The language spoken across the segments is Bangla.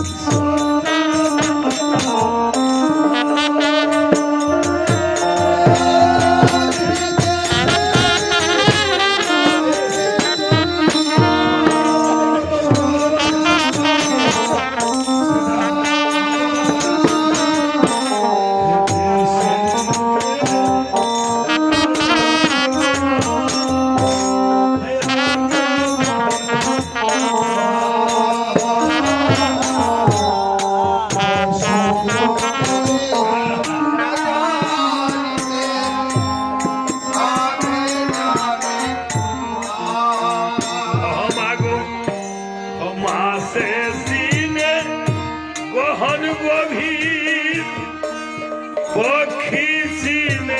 Oh, oh, oh. पखी सीने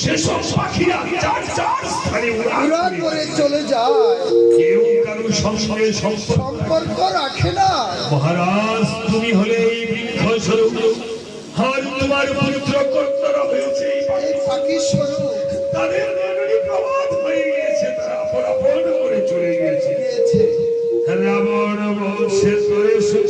সেসব পাখিরা চার চার স্থানে উড়া করে চলে যায়। কেউ কারও সঙ্গে সম্পর্ক রাখে না। মহারাজ তুমি হলে এই বৃক্ষ স্বরূপ আর তোমার পুত্র কর্তরা হয়েছে এই পাখি। স্বরূপ। তাদের রজনী প্রভাত হয়ে গিয়েছে তারা আপন করে চলে গিয়েছে। রাবণ বংশে তোরে সুখ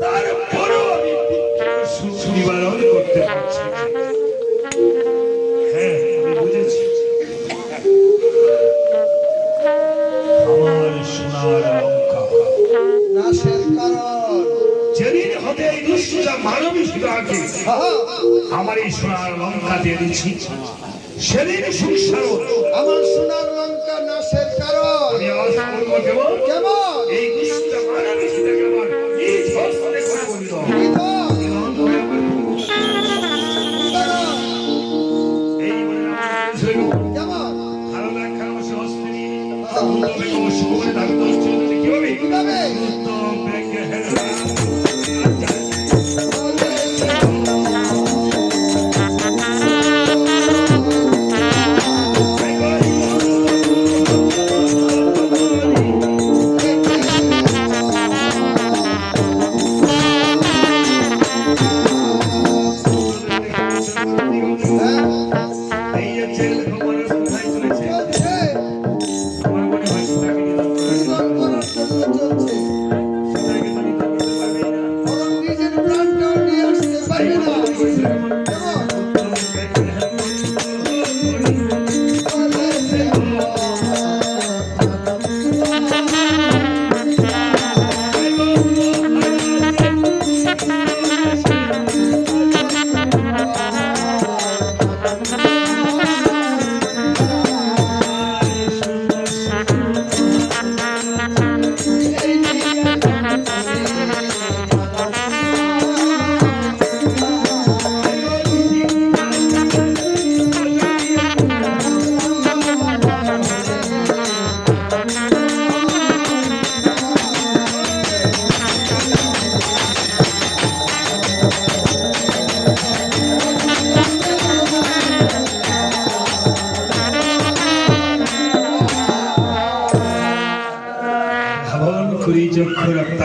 তারপরও আমার এই সোনার লঙ্কা দিয়ে দিচ্ছি। সেদিন সংসার আমার সোনার লঙ্কা নাশের কারণ। আমি বলব কেমন? কেমন? এই দুষ্ট মানবী সুদাকে আমার নিজ হস্তে করে বলিল। কারণ এই বলে আমার ছেলে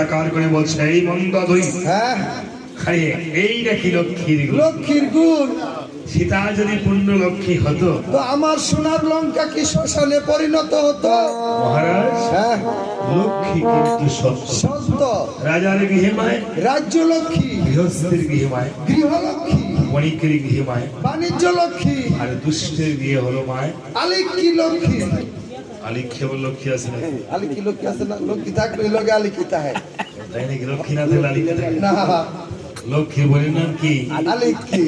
রক্তাকার করে বলছে এই মন্দ দুই। হ্যাঁ। খাইয়ে এই নাকি লক্ষ্মীর গুণ। লক্ষ্মীর গুণ। সীতা যদি পূর্ণ লক্ষ্মী হতো? তো আমার সোনার লঙ্কা কি শ্মশানে পরিণত হতো? মহারাজ হ্যাঁ। লক্ষ্মী কিন্তু সত্য। সত্য। রাজার গৃহমায়? রাজ্য লক্ষ্মী। গৃহস্থের গৃহমায়? গৃহলক্ষ্মী। বণিকের গৃহমায়? বাণিজ্য লক্ষ্মী। আর দুষ্টের গৃহ হলো মায়? আলিকি লক্ষ্মী। আলিক্ষেবল লক্ষ্মী আছে না আলিকি লক্ষ্মী আছে না? লক্ষ্মী থাকলে লগে আলিকি তাহে তাই নাকি লক্ষ্মী না থাকলে আলিক্ষী থাকে না। লক্ষ্মী বলে নাম কি? আলিকি